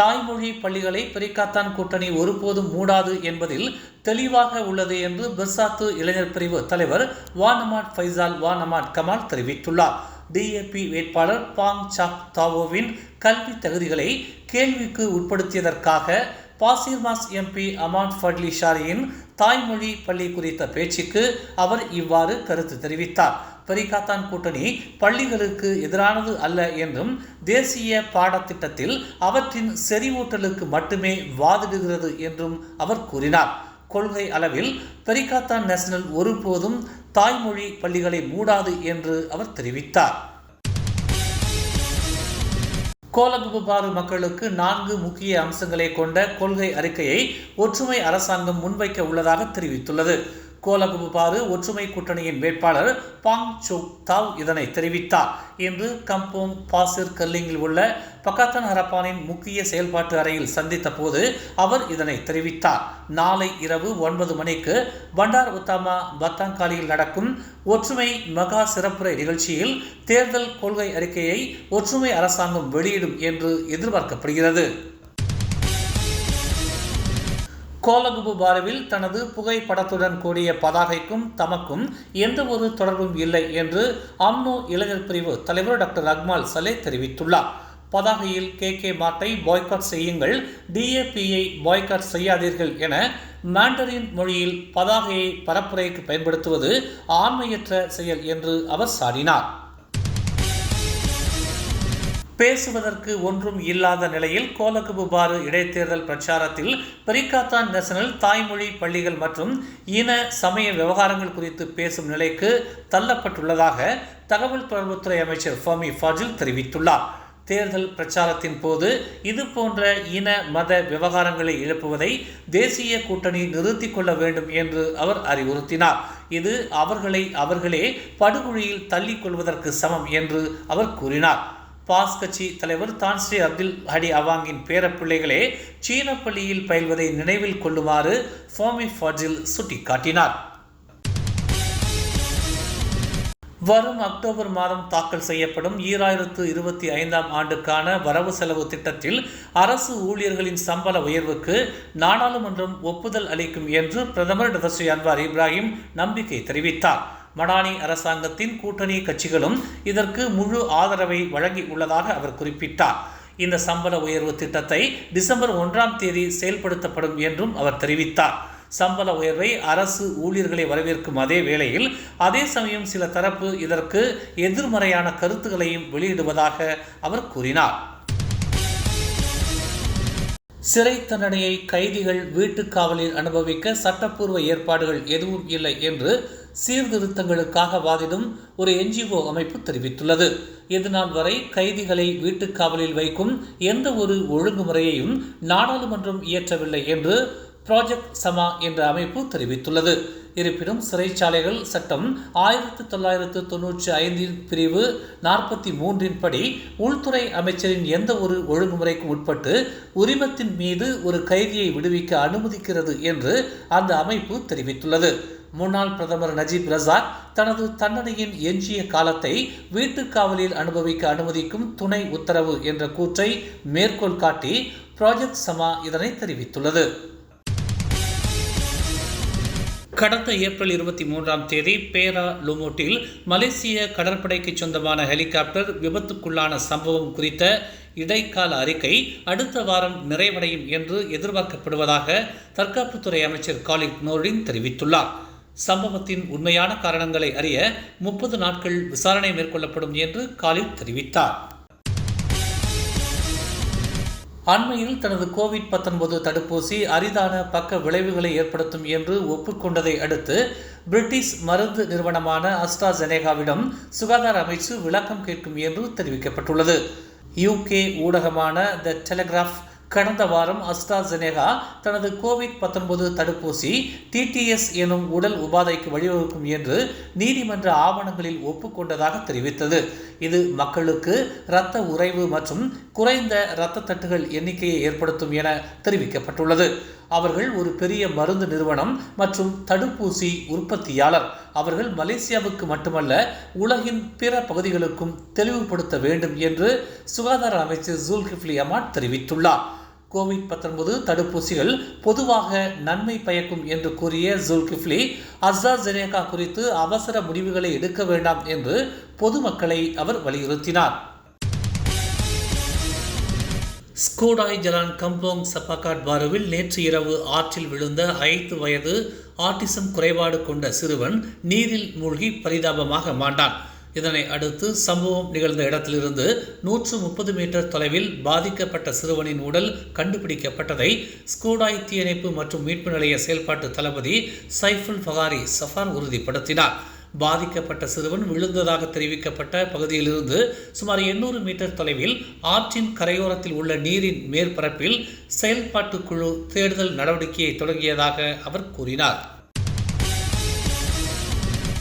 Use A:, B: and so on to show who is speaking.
A: தாய்மொழி பள்ளிகளை பிரிக்காத்தான் கூட்டணி ஒருபோதும் மூடாது என்பதில் தெளிவாக உள்ளது என்று பெர்சாத்து இளைஞர் பிரிவு தலைவர் வானமாட் ஃபைசால் வானமாட் கமால் தெரிவித்துள்ளார். டிஏபி வேட்பாளர் பாங் சாக் தாவோவின் கல்வி தகுதிகளை கேள்விக்கு உட்படுத்தியதற்காக Pasir Mas MP Ahmad Fadhli ஷாரியின் தாய்மொழி பள்ளி குறித்த பேச்சுக்கு அவர் இவ்வாறு கருத்து தெரிவித்தார். பெரிகாத்தான் கூட்டணி பள்ளிகளுக்கு எதிரானது அல்ல என்றும் தேசிய பாடத்திட்டத்தில் அவற்றின் செறிவூட்டலுக்கு மட்டுமே வாதிடுகிறது என்றும் அவர் கூறினார். கொள்கை அளவில் பெரிகாத்தான் நேஷனல் ஒருபோதும் தாய்மொழி பள்ளிகளை மூடாது என்று அவர் தெரிவித்தார். கோலகுபாறு மக்களுக்கு நான்கு முக்கிய அம்சங்களை கொண்ட கொள்கை அறிக்கையை ஒற்றுமை அரசாங்கம் முன்வைக்க உள்ளதாக தெரிவித்துள்ளது. கோலகுபாறு ஒற்றுமை கூட்டணியின் வேட்பாளர் பாங் சோக் தாவ் இதனை தெரிவித்தார். இன்று கம்போங் பாசிர் கல்லிங்கில் உள்ள பக்காத்தன் ஹரப்பானின் முக்கிய செயல்பாட்டு அறையில் சந்தித்த போது அவர் இதனை தெரிவித்தார். நாளை இரவு ஒன்பது மணிக்கு பண்டார் உத்தாமா பத்தாங்காலியில் நடக்கும் ஒற்றுமை மகா சிறப்புரை நிகழ்ச்சியில் தேர்தல் கொள்கை அறிக்கையை ஒற்றுமை அரசாங்கம் வெளியிடும் என்று எதிர்பார்க்கப்படுகிறது. கோலகுபு பாருவில் தனது புகைப்படத்துடன் கூடிய பதாகைக்கும் தமக்கும் எந்த ஒரு தொடர்பும் இல்லை என்று அம்னோ இளைஞர் பிரிவு தலைவர் டாக்டர் அக்மால் சலே தெரிவித்துள்ளார். பதாகையில் கே கே மார்ட்டை பாய்காட் செய்யுங்கள் டிஏபியை பாய்காட் செய்யாதீர்கள் என மாண்டரின் மொழியில் பதாகையை பரப்புரைக்கு பயன்படுத்துவது ஆண்மையற்ற செயல் என்று அவர் சாடினார். பேசுவதற்கு ஒன்றும் இல்லாத நிலையில் கோலகுபுபாறு இடைத்தேர்தல் பிரச்சாரத்தில் பெரிகாத்தான் நேஷனல் தாய்மொழி பள்ளிகள் மற்றும் இன சமய விவகாரங்கள் குறித்து பேசும் நிலைக்கு தள்ளப்பட்டுள்ளதாக தகவல் தொடர்புத்துறை அமைச்சர் ஃபமி ஃபாஜில் தெரிவித்துள்ளார். தேர்தல் பிரச்சாரத்தின் போது இது போன்ற இன மத விவகாரங்களை எழுப்புவதை தேசிய கூட்டணி நிறுத்தி கொள்ள வேண்டும் என்று அவர் அறிவுறுத்தினார். இது அவர்களை அவர்களே படுகொழியில் தள்ளிக் கொள்வதற்கு சமம் என்று அவர் கூறினார். பாஸ் கட்சி தலைவர் தான்ஸ்ரீ அப்துல் ஹடி அவாங்கின் பேரப்பிள்ளைகளே சீன பள்ளியில் பயில்வதை நினைவில் கொள்ளுமாறு ஃபோமி ஃபாஜில் சுட்டிக்காட்டினார். வரும் அக்டோபர் மாதம் தாக்கல் செய்யப்படும் ஈராயிரத்து இருபத்தி ஐந்தாம் ஆண்டுக்கான வரவு செலவு திட்டத்தில் அரசு ஊழியர்களின் சம்பள உயர்வுக்கு நாடாளுமன்றம் ஒப்புதல் அளிக்கும் என்று பிரதமர் டாக்டர் ஸ்ரீ அன்வார் இப்ராஹிம் நம்பிக்கை தெரிவித்தார். மடானி அரசாங்கத்தின் கூட்டணி கட்சிகளும் இதற்கு முழு ஆதரவை வழங்கி உள்ளதாக அவர் குறிப்பிட்டார். இந்த சம்பள உயர்வு திட்டத்தை டிசம்பர் ஒன்றாம் தேதி செயல்படுத்தப்படும் என்றும் அவர் தெரிவித்தார். சம்பள உயர்வை அரசு ஊழியர்களை வரவேற்கும் அதே வேளையில் அதே சமயம் சில தரப்பு இதற்கு எதிர்மறையான கருத்துக்களையும் வெளியிடுவதாக அவர் கூறினார். சிறை தண்டனையை கைதிகள் வீட்டுக் காவலில் அனுபவிக்க சட்டப்பூர்வ ஏற்பாடுகள் எதுவும் இல்லை என்று சீர்திருத்தங்களுக்காக வாதிடும் ஒரு என்ஜிஓ அமைப்பு தெரிவித்துள்ளது. இதுநாள் வரை கைதிகளை வீட்டுக் காவலில் வைக்கும் எந்த ஒரு ஒழுங்குமுறையையும் நாடாளுமன்றம் இயற்றவில்லை என்று ப்ராஜெக்ட் சமா என்ற அமைப்பு தெரிவித்துள்ளது. இருப்பினும் சிறைச்சாலைகள் சட்டம் ஆயிரத்தி தொள்ளாயிரத்து தொன்னூற்றி ஐந்தின் பிரிவு நாற்பத்தி மூன்றின் படி உள்துறை அமைச்சரின் எந்த ஒரு ஒழுங்குமுறைக்கும் உட்பட்டு உரிமத்தின் மீது ஒரு கைதியை விடுவிக்க அனுமதிக்கிறது என்று அந்த அமைப்பு தெரிவித்துள்ளது. முன்னாள் பிரதமர் நஜீப் ரசாக் தனது தண்டனையின் எஞ்சிய காலத்தை வீட்டுக் காவலில் அனுபவிக்க அனுமதிக்கும் துணை உத்தரவு என்ற கூற்றை மேற்கோள் காட்டி ப்ராஜெக்ட் சமா இதனை தெரிவித்துள்ளது. கடந்த ஏப்ரல் இருபத்தி மூன்றாம் தேதி பேரா லுமோட்டில் மலேசிய கடற்படைக்கு சொந்தமான ஹெலிகாப்டர் விபத்துக்குள்ளான சம்பவம் குறித்த இடைக்கால அறிக்கை அடுத்த வாரம் நிறைவடையும் என்று எதிர்பார்க்கப்படுவதாக தற்காப்புத்துறை அமைச்சர் காலித் நோர்டின் தெரிவித்துள்ளார். சம்பவத்தின் உண்மையான காரணங்களை அறிய முப்பது நாட்கள் விசாரணை மேற்கொள்ளப்படும் என்று காலித் தெரிவித்தார். அண்மையில் தனது கோவிட் பத்தொன்பது தடுப்பூசி அரிதான பக்க விளைவுகளை ஏற்படுத்தும் என்று ஒப்புக்கொண்டதை அடுத்து பிரிட்டிஷ் மருந்து நிறுவனமான அஸ்ட்ராஜெனேகாவிடம் சுகாதார அமைச்சு விளக்கம் கேட்கும் என்று தெரிவிக்கப்பட்டுள்ளது. யூகே ஊடகமான த டெலிகிராஃப் கடந்த வாரம் அஸ்ட்ராசெனேகா தனது கோவிட் பத்தொன்பது தடுப்பூசி டிடிஎஸ் எனும் உடல் உபாதைக்கு வழிவகுக்கும் என்று நீதிமன்ற ஆவணங்களில் ஒப்புக்கொண்டதாக தெரிவித்தது. இது மக்களுக்கு இரத்த உறைவு மற்றும் குறைந்த இரத்த தட்டுகள் எண்ணிக்கையை ஏற்படுத்தும் என தெரிவிக்கப்பட்டுள்ளது. அவர்கள் ஒரு பெரிய மருந்து நிறுவனம் மற்றும் தடுப்பூசி உற்பத்தியாளர். அவர்கள் மலேசியாவுக்கு மட்டுமல்ல உலகின் பிற பகுதிகளுக்கும் தெளிவுபடுத்த வேண்டும் என்று சுகாதார அமைச்சர் ஜூல்கிஃப்லி அமாட் தெரிவித்துள்ளார். கோவிட் 19 தடுப்பூசிகள் பொதுவாக நன்மை பயக்கும் என்று கூறிய ஜுல்கிஃப்லி அஸ்ட்ராஜெனேகா குறித்து அவசர முடிவுகளை எடுக்க வேண்டாம் என்று பொதுமக்களை அவர் வலியுறுத்தினார். ஸ்கூடாய் ஜலான் கம்போங் சப்பாக்காட் பாருவில் நேற்று இரவு ஆற்றில் விழுந்த ஐந்து வயது ஆட்டிசம் குறைபாடு கொண்ட சிறுவன் நீரில் மூழ்கி பரிதாபமாக மாண்டான். இதனை அடுத்து சம்பவம் நிகழ்ந்த இடத்திலிருந்து நூற்று முப்பது மீட்டர் தொலைவில் பாதிக்கப்பட்ட சிறுவனின் உடல் கண்டுபிடிக்கப்பட்டதை ஸ்கூடாய் தீயணைப்பு மற்றும் மீட்பு நிலைய செயல்பாட்டு தளபதி சைஃபுல் ஃபகாரி சஃபார் உறுதிப்படுத்தினார். பாதிக்கப்பட்ட சிறுவன் விழுந்ததாக தெரிவிக்கப்பட்ட பகுதியிலிருந்து சுமார் எண்ணூறு மீட்டர் தொலைவில் ஆற்றின் கரையோரத்தில் உள்ள நீரின் மேற்பரப்பில் செயல்பாட்டு குழு தேடுதல் நடவடிக்கையை தொடங்கியதாக அவர் கூறினார்.